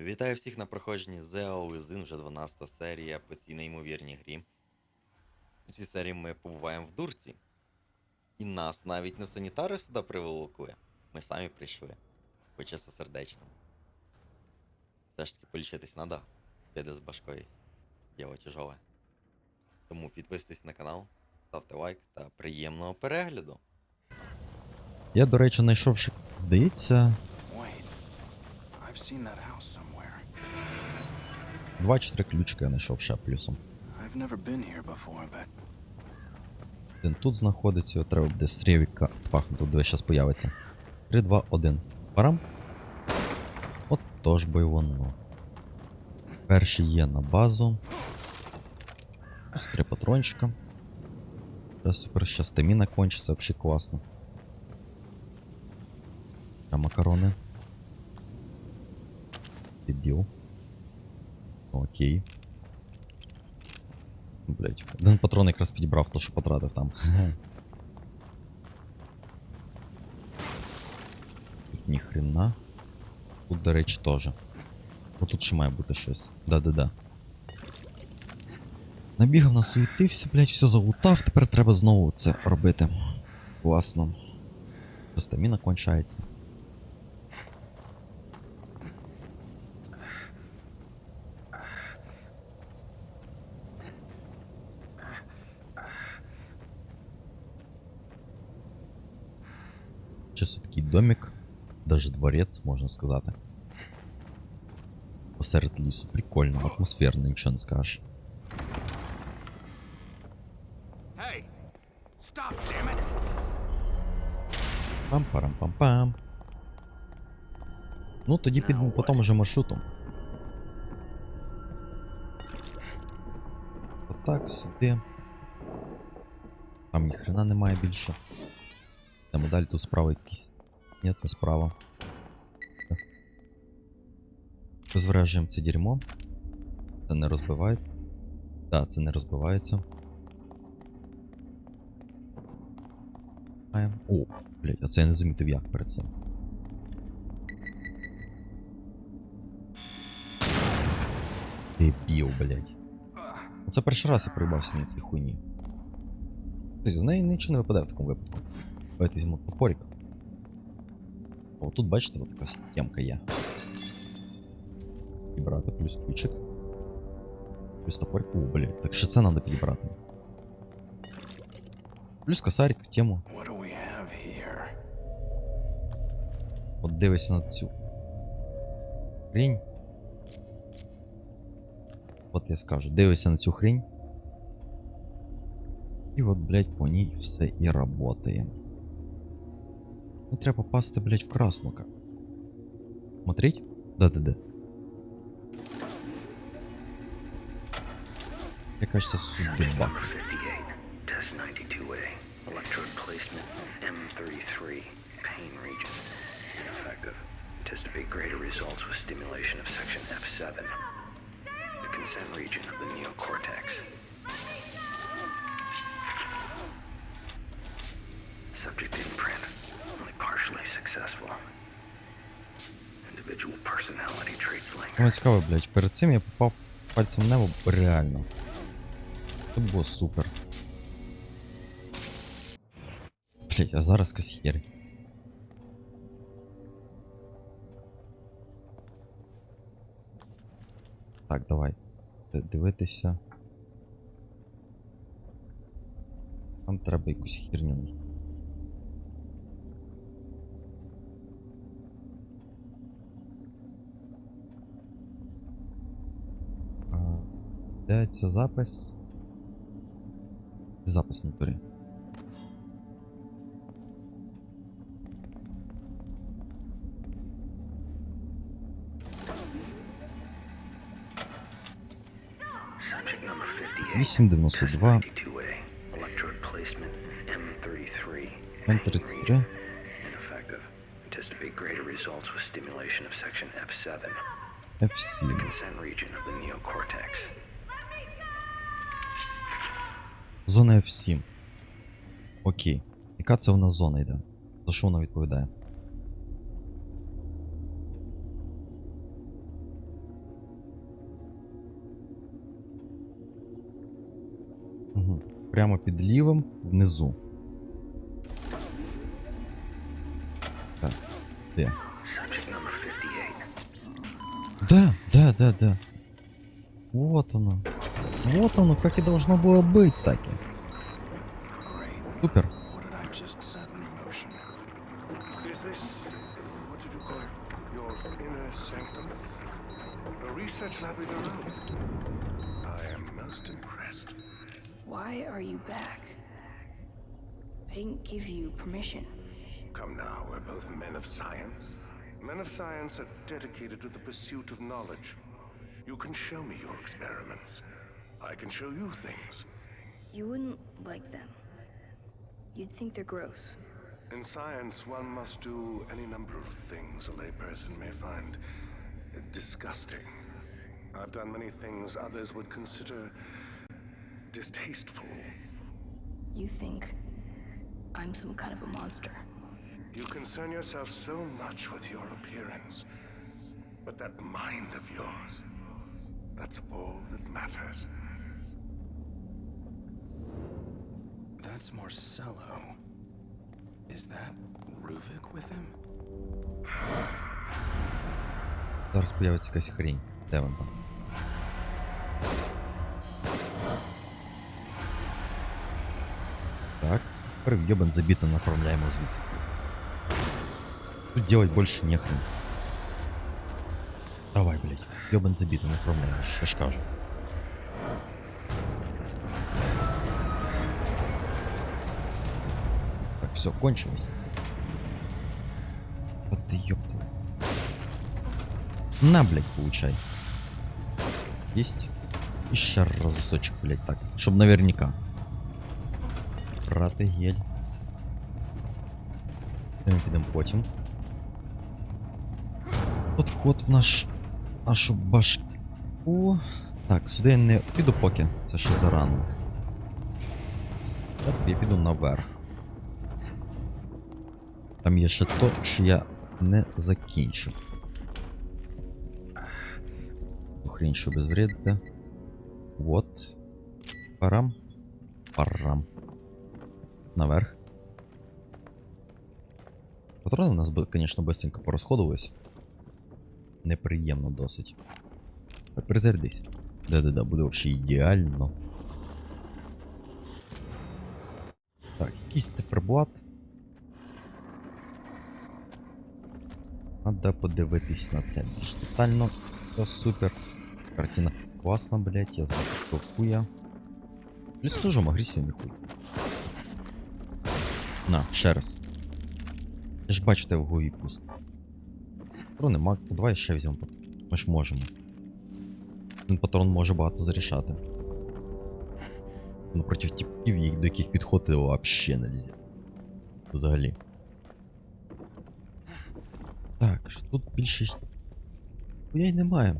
Вітаю всіх на проходженні ZEO Within, вже 12 серія по цій неймовірній грі. У цій серії ми побуваємо в дурці. І нас навіть не санітари сюди приволокли. Ми самі прийшли. По чистосердечному. Все ж таки полічитись надо. Піде з башкою. Діло тяжеле. Тому підписуйтесь на канал, ставте лайк та приємного перегляду. Я, до речі, знайшов здається. I've seen that house somewhere. два чи три ключики я знайшов ще плюсом. I've never been here before, but Один тут знаходиться, його треба буде з рівіка пахнути, тут дивись, зараз появиться. 3, 2, 1. Парам. От тож би воно. Перший є на базу. Ось три патрончика. Це супер, ще стаміна кончиться, взагалі класно. А макарони. Дебіл. Окей. Блять, один патрон якраз підібрав, то що потратив там. Тут ніхрена. Тут, до речі, теж. Бо тут ще має бути щось. Да-да-да. Набігав насуетився, блять, все залутав, тепер треба знову це робити. Класно. Стаміна кончається. Домик, даже дворец, можна сказати. Посеред лісу. Прикольно, атмосферно, нічого не скажеш. hey, stop, damn it! Пам-парам-пам-пам. Ну, тоді підемо по тому же маршруту. Отак, сюди. Там ніхрена немає більше. Там далі тут справа якісь. Ні, не справа. Так. Розвражуємо це дерьмо. Це не розбиває. Так, це не розбивається. Маємо. О, блядь, а це я не замітив як перед цим. Дебіл, блядь. Оце перший раз я проїбався на цій хуйні. Тобто, з неї нічого не випадає в такому випадку. Давайте візьмемо топорик. О, тут бачите, от така темка є. Підібрати плюс ключик. Плюс топорик. О, блядь, так що це треба підібрати. Плюс косарик в тему. What do we have here? От дивишся на цю. Хрінь. От я скажу, дивишся на цю хрінь. І от, блядь, по ній все і работає. Не треба попасти, блядь, в красну как. Смотреть? Да-да-да. Мне кажется, судьба. Number 58, test 92A, electrode placement M33, pain region. Ineffective. Anticipate greater results with stimulation of section F7, the consent region of the neocortex. Ну, цікаво, блядь, перед цим я попав пальцем в небо реально. Це було супер. Блядь, а зараз косьєр. Так, давай. Дивитися. Там треба якусь херню. знайти. А, Де це запис? Запис на турі. Subject number 58. 892, 92A, electrode placement M33. М33, Ineffective. Anticipate greater results with stimulation of section F7, F7. consent region of the neocortex. Зона F7. Окей. Яка це в нас зона йде? За що вона відповідає? Угу. Прямо під лівим внизу. Так, де? Да, да, да, да. Вот оно. Вот оно, как и должно было быть таки. Great. Супер. What did I just set in motion? Is this, what did you call it, your inner sanctum? A research lab of your own? I am most impressed. Why are you back? I didn't give you permission. Come now, we're both men of science. Men of science are dedicated to the pursuit of knowledge. You can show me your experiments. I can show you things. You wouldn't like them. You'd think they're gross. In science, one must do any number of things a layperson may find disgusting. I've done many things others would consider distasteful. You think I'm some kind of a monster. You concern yourself so much with your appearance. But that mind of yours, that's all that matters. That's Marcello. Is that Ruvik with him? Зараз появиться якась хрінь. Де вона там? Так. Тепер в ёбан забито направляємо звідси. Тут делать больше нехрен. Давай, блядь. Ёбан забито направляємо, я ж кажу. Все, кончилось. Вот ты ёпта. На, блядь, получай. Есть. Еще разочек, блядь, так. Чтоб наверняка. Брати гель. Де ми підемо потім. Тут вход в наш. нашу башку. Так, сюди я не піду поки. Це ще зарано. Так, я піду наверх. Там є ще то, що я не закінчив. Хрінь, що безвредити. Вот. Парам. Парам. Наверх. Патрони у нас, конечно, быстренько порозходились. Неприємно досить. Так, перезарядись. Да-да-да, буде вообще ідеально. Так, якийсь циферблат. Надо подивитись на це більш детально. Все супер. Картина класна, блять, я знаю, хуя. Плюс тоже агресивний хуй. На, ще раз. Я ж бачу, тебе в голові пусто. Патрон нема, давай ще візьмемо. Ми ж можемо. Один патрон може багато зарішати. Ну проти типів, до яких підходити вообще нельзя. Взагалі. тут більше. Я й немає.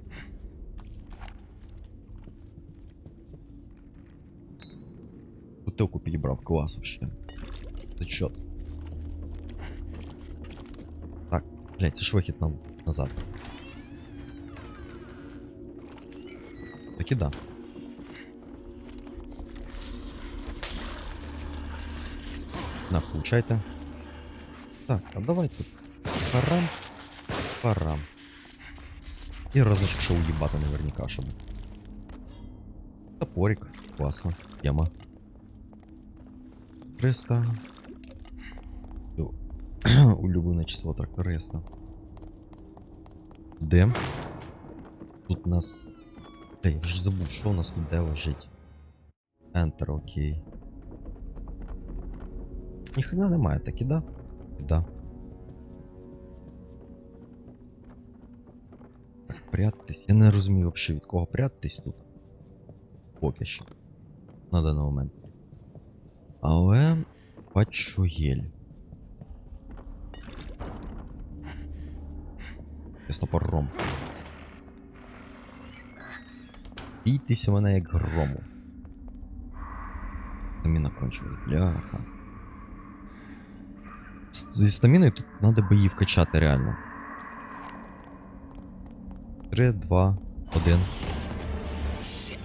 Бутилку підібрав, клас вообще. Зачет. Так, блять, це ж вихід нам назад. Так і да. На, получайте. Так, а давай тут. Парам. Парам. І разочек ще уїбати наверняка, щоб. Топорик. Класно. Тема. 300. Ю. Улюблене число тракториста. Де? Тут у нас. Бля, я вже забув, що у нас тут де лежить. Enter, окей. Ніхрена немає, так і да? Да. Прятатись. Я не розумію взагалі від кого прятатись тут. Поки що. На даний момент. Але бачу гель. Крестопором. Бійтеся мене як грому. Стаміна кончилась, бляха. З- Зі стаміною тут треба би її вкачати реально. 3, 2, 1.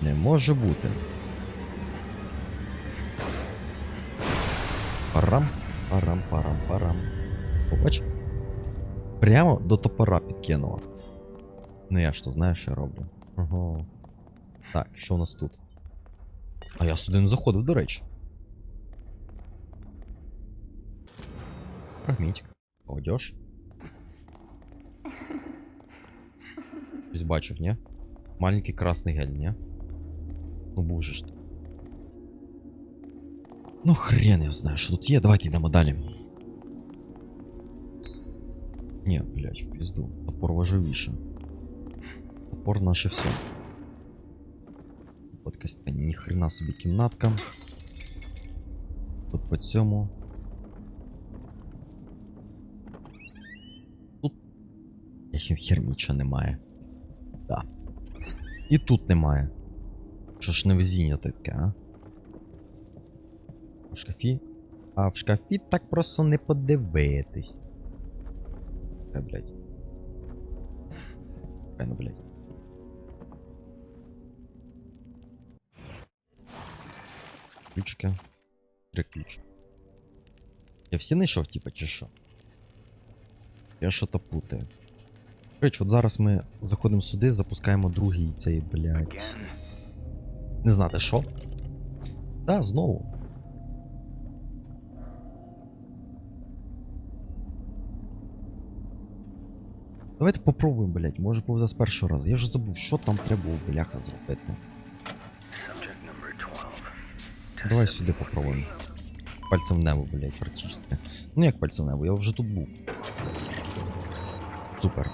Не може бути. Парам, парам, парам, парам. Побач. Прямо до топора підкинула. Ну я ж то знаю, що я роблю. Ага. Так, що у нас тут? А я сюди не заходив, до речі. Фрагментик. Пойдеш? Щось бачив, ні? Маленький красний гель, ні? Ну був ж. Ну хрен я знаю, що тут є. Давайте йдемо далі. Ні, блядь, в пізду. Топор важливіше. Топор наше все. Якась така ніхрена собі кімнатка. Тут по цьому. Тут. Ясін хер нічого немає. Да. І тут немає. Що ж невезіння таке, а? В шкафі. А в шкафі так просто не подивитись. Е, блядь. Хай ну, блядь. Ключики. Три ключі. Я всі знайшов, типа, чи що? Я що-то путаю. Речі, от зараз ми заходимо сюди, запускаємо другий цей, блядь. Не знати що. Та, знову. Давайте попробуємо, блядь. Може повзе з першого разу. Я вже забув, що там треба було, бляха, зробити. Subject number 12. Давай сюди попробуємо. Пальцем в небо, блядь, практично. Ну як пальцем в небо, я вже тут був. Супер.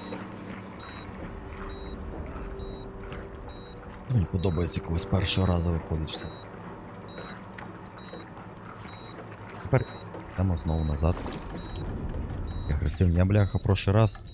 Мені подобається, коли з першого разу виходить все. Тепер йдемо знову назад. Агресивні Я, бляха, прошлий раз.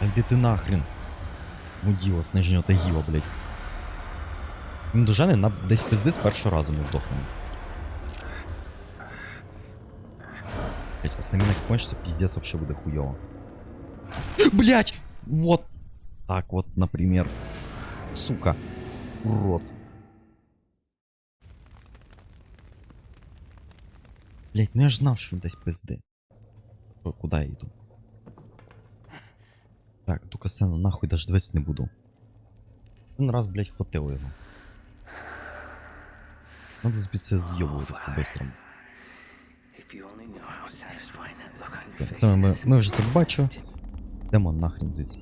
А йди ти нахрен. Муділа, сниження та гіла, блять. Він дожене на десь пизди з першого разу не здохнемо. Блять, а стаміна як кончиться, піздець вообще буде хуйово. Блять! Вот. Так вот, например. Сука. Урод. Блять, ну я ж знав, що він десь пизди. Що, куди я йду? Так, ту касцену нахуй даже дивитися не буду. Один раз, блять, хватило його. Надо звідси з'йобуватись по-бистрому. Це ми, ми вже це бачу. Йдемо нахрен звідси.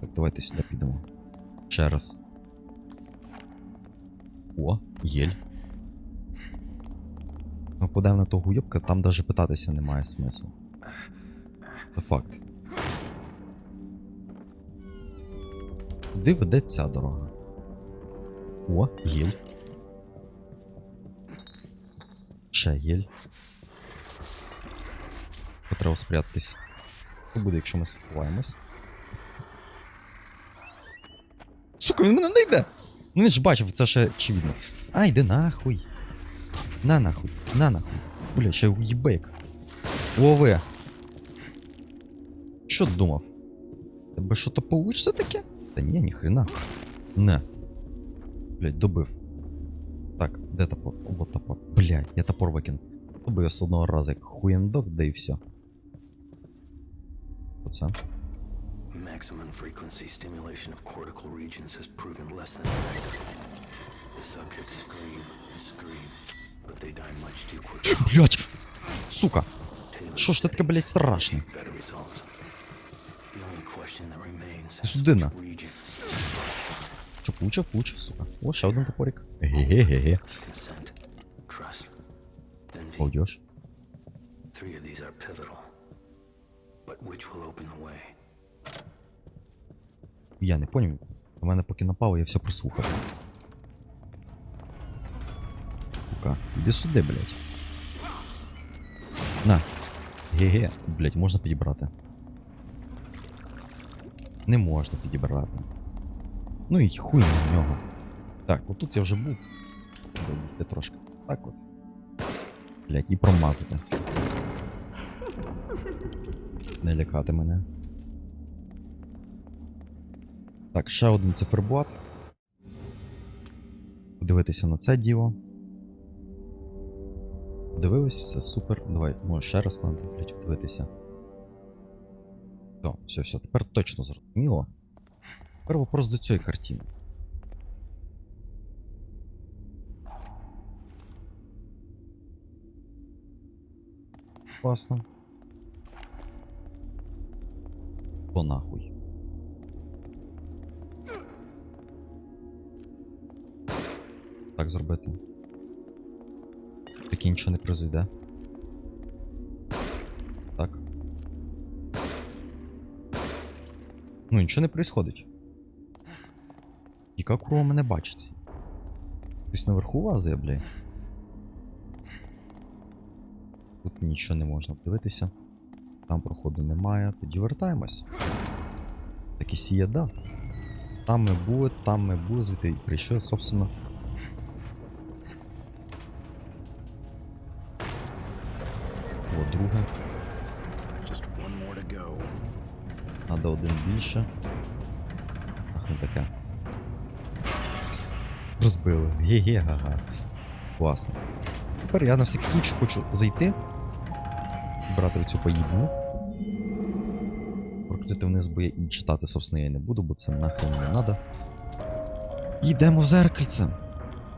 Так, давайте сюди підемо. Ще раз. О, єль. Ми подаємо на того уйобка, там даже питатися немає смислу. Це факт. Куди веде ця дорога? О, єль. Ще єль. Треба спрятатись. Що буде, якщо ми сховаємось? Сука, він мене не йде! Ну він ж бачив, це ще очевидно. А, йди нахуй. На нахуй, на нахуй. Бля, ще уїбек. Лови. Що думав? Тебе що-то получиться таке? Та ні, ніхрена. Не. Блять, добив. Так, де топор? О, вот топор. Блять, я топор викинув. Добив я з одного разу як хуєндок, да і все. Оце. Maximum frequency stimulation of cortical regions has proven less than effective. The subjects scream and scream, but they die much too quickly. Блять! Сука! Tailored Що ж ти таке, settings блять, страшне? Achieve better results. The only question that remains is Сюди на. which regions Що получив, получив, сука. О, ще один топорик. Ге-ге-ге. consent, trust, and deep. Пойдеш. Three of these are pivotal. Which will open the way? Я не поняв. У мене поки напало, я все прослухав. Сука, іди сюди, блядь. На. Ге-ге, блядь, можна підібрати. Не можна підібрати. Ну і хуй на нього. Так, отут я вже був. Добігти трошки. Так от. Блядь, і промазати. Не лякати мене. Так, ще один циферблат. Подивитися на це діло. Подивились, все супер. Давай, може ще раз надо, блядь, подивитися. Все, все, все, тепер точно зрозуміло. Тепер вопрос до цієї картини. Класно. То нахуй. Так зробити. Таке нічого не произойде. Ну, нічого не происходить. Яка як курва мене бачиться? Хтось наверху лазає, бля. Тут нічого не можна подивитися. Там проходу немає. Тоді вертаємось. Так і сіє, да. Там ми були, там ми були, звідти прийшли, собственно. Надо один більше. Ах, не таке. Розбили. Ге-ге, га-га. Класно. Тепер я на всякий случай хочу зайти. Брати цю поїдну. Прокрутити вниз, бо я і читати, собственно, я не буду, бо це нахрен не. І йдемо в зеркальце.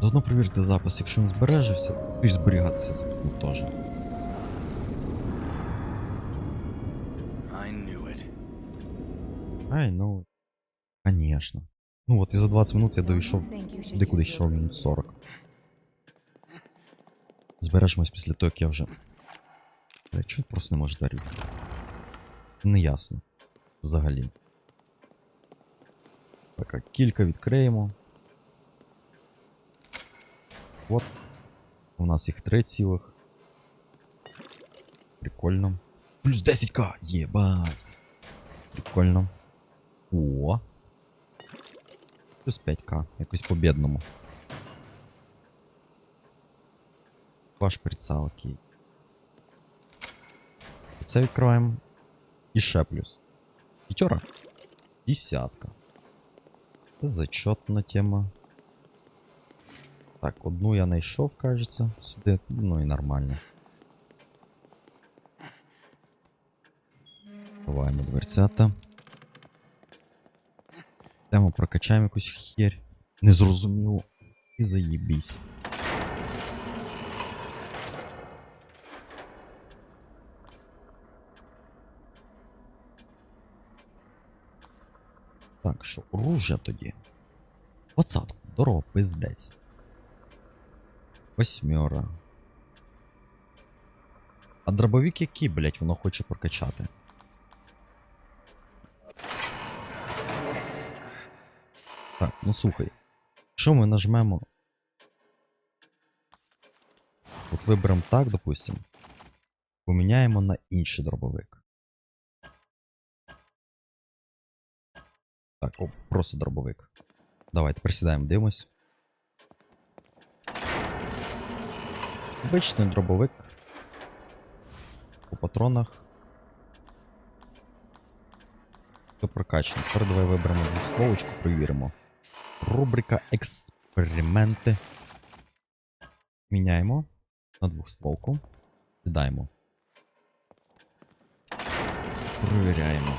Заодно перевірити запис, якщо він збережився, то зберігатися ну, теж. Ай, ну. Конечно. Ну от і за 20 минут я дійшов туди, куди йшов минут 40. Збережемось після того, як я вже. Бля, чого просто не можу двері? Неясно. Взагалі. Так, кілька відкриємо. От. У нас їх три цілих. Прикольно. Плюс 10к! Єбать! Прикольно. О. Плюс 5к. Якось по-бідному. Ваш прицел, окей. Це відкриваємо. І ще плюс. П'ятера. Десятка. Це зачетна тема. Так, одну я знайшов, кажеться, сюди. Ну і нормально. Ховаємо дверцята. Йдемо прокачаємо якусь херь. Незрозуміло. І заїбісь. Так, що, оружя тоді? Двадцатку. Здорово, пиздець. Восьмера. А дробовик який, блять, воно хоче прокачати? Так, ну слухай. Якщо ми нажмемо. От виберемо так, допустим. Поміняємо на інший дробовик. Так, о, просто дробовик. Давайте присідаємо, дивимось. Обичний дробовик. По патронах. Все прокачано. Тепер давай виберемо двохстволочку, перевіримо. Рубрика експерименти. Міняємо на двохстволку. Сідаємо. Провіряємо.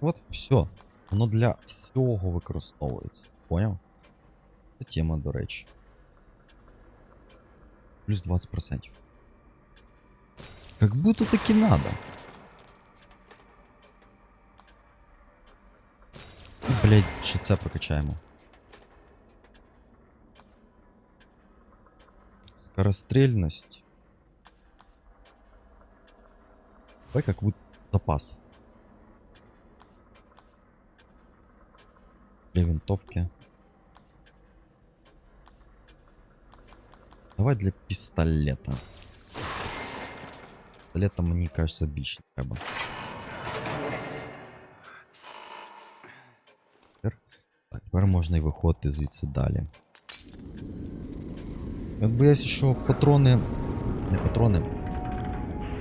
От, все. Воно для всього використовується. Поняв? Це тема, до речі. Плюс 20%. Как будто таки надо. блядь, ще це прокачаємо. Скорострельность. Давай как будет запас. Две винтовки. Давай для пистолета. Пістолета, мені кажется, більше треба. Тепер можна і виходити звідси далі. Я боюся, що патрони. Не патрони.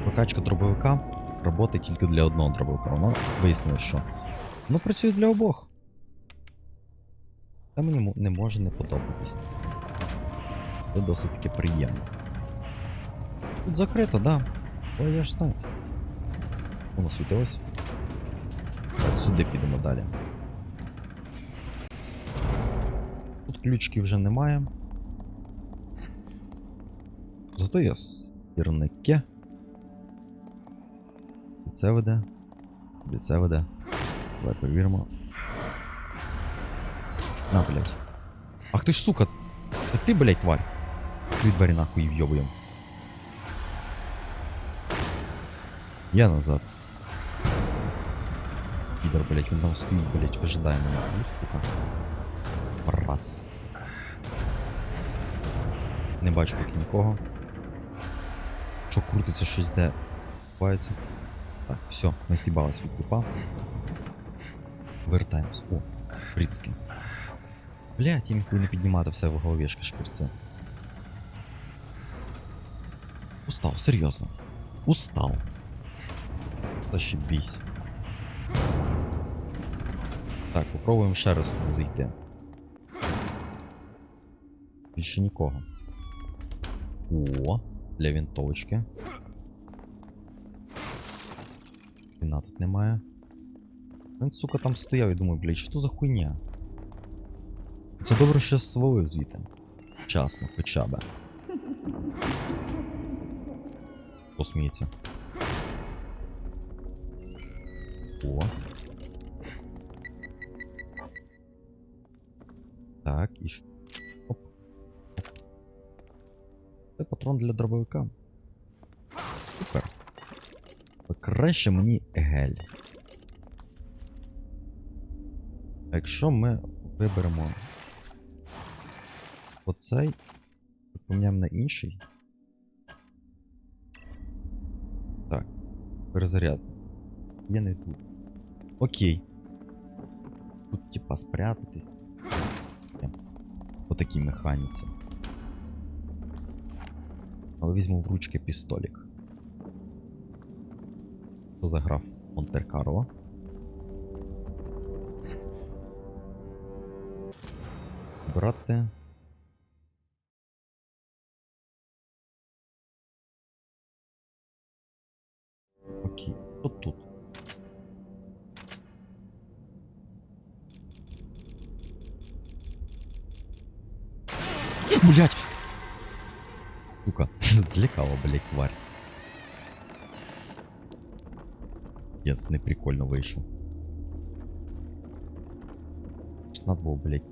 Прокачка дробовика працює тільки для одного дробовика. Воно вияснилось, що воно працює для обох. Це мені не може не подобатись. Це досить таки приємно. Тут закрито, да. Ой, я ж знаю. Воно світилось. Так, сюди підемо далі. Ключиків вже немає. Зато є стірники. І це веде. І це веде. Давай перевіримо. На, блядь. Ах ти ж сука! Це ти, блядь, тварь! Твої двері нахуй вйобуєм. Я назад. Підер, блядь, він там стоїть, блядь, ожидає мене. Ну, сука. Раз. Не бачу поки нікого. Що крутиться щось де відбувається. Так, все, ми сібались від типа. Вертаємось. О, Фрицький. Блять, я міг не піднімати все в головешки шпірці. Устав, серйозно. Устав. Зашибісь. Так, попробуємо ще раз зайти. Більше нікого. О, для вінтовочки. Віна тут немає. Він, сука, там стояв і думаю, блядь, що за хуйня? Це добре, що я свалив звідти. Вчасно, хоча б. Посміється. О. Так, і що? Патрон для дробовика. Супер. Краще мені гель. Якщо ми виберемо оцей, поміняємо на інший. Так, перезаряд. Я не тут. Окей. Тут типа спрятатись. По такій механіці. Але візьму в ручки пістолік. Що за граф Монте-Карло? Брати. Окей, що тут? Блять! Сука, злякала, блять, тварь. Прикольно вийшов. Ж Надо було, блять.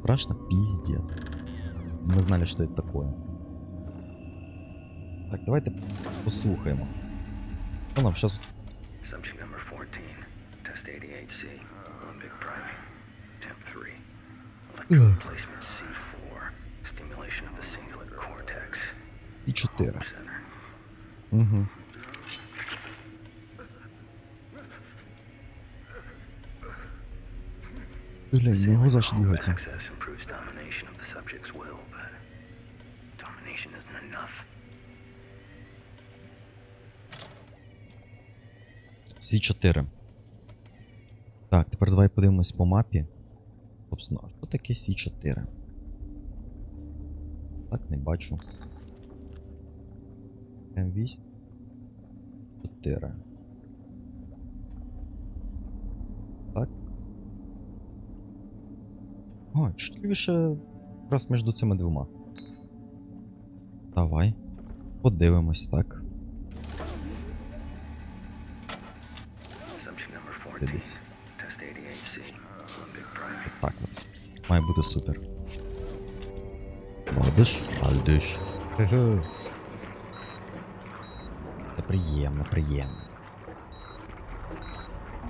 Страшно, пиздец. Мы знали, что это такое. Так, давайте послухаємо. Що нам 14, Eighty-eight C, big priming, Temp 3. Electron placement C4. Stimulation of the cingulate cortex. І 4. Угу. Блін, не його заші двигаться. C four. Так, тепер давай подивимось по мапі. Собственно, а що таке Сі 4 Так, не бачу. М8. 4. Так. О, чуть лівіше якраз між цими двома. Давай. Подивимось, так. сюди Так от. Має бути супер. Молодиш? Молодиш. Це приємно, приємно.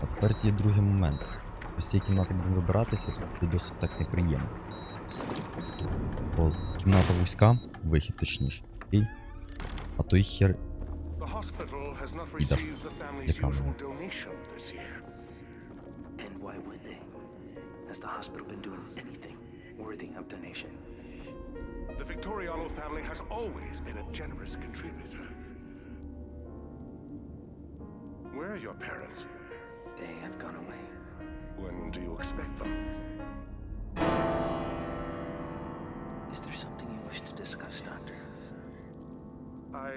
А тепер є другий момент. Ось ці кімнати будемо вибиратися, то буде досить так неприємно. Бо кімната вузька, вихід точніше. Окей? А той хер family's Яка usual Has the hospital been doing anything worthy of donation? The Victoriano family has always been a generous contributor. Where are your parents? They have gone away. When do you expect them? Is there something you wish to discuss, Doctor? I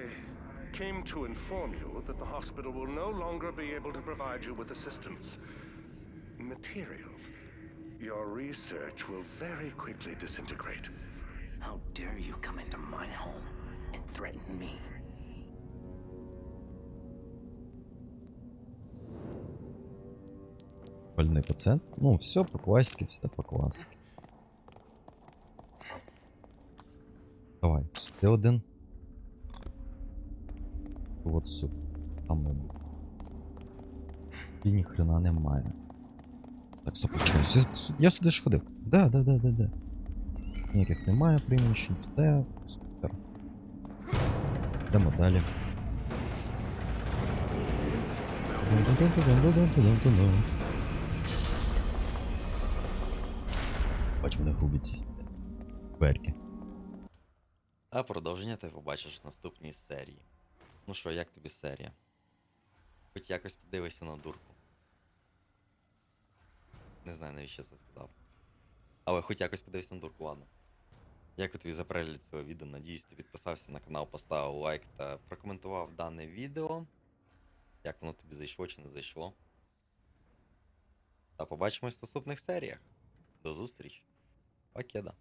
came to inform you that the hospital will no longer be able to provide you with assistance. Materials. Your research will very quickly disintegrate. How dare you come into my home and threaten me? больний пацієнт. Ну, все по класіки, все по класіки. Давай, ти один. От суп. Там. І ніхрена немає. Так, стоп, почекай. Я, сюди ж ходив. Да, да, да, да, да. Ніяких немає приміщень, все супер. Йдемо далі. Бач, вони грубять ці дверки. А продовження ти побачиш в наступній серії. Ну що, як тобі серія? Хоч якось подивися на дурку. Не знаю, навіщо це сказав. Але хоч якось подивися на дурку, ладно. Дякую тобі за перегляд цього відео. Надіюсь, ти підписався на канал, поставив лайк та прокоментував дане відео. Як воно тобі зайшло чи не зайшло. Та побачимось в наступних серіях. До зустрічі. Покеда.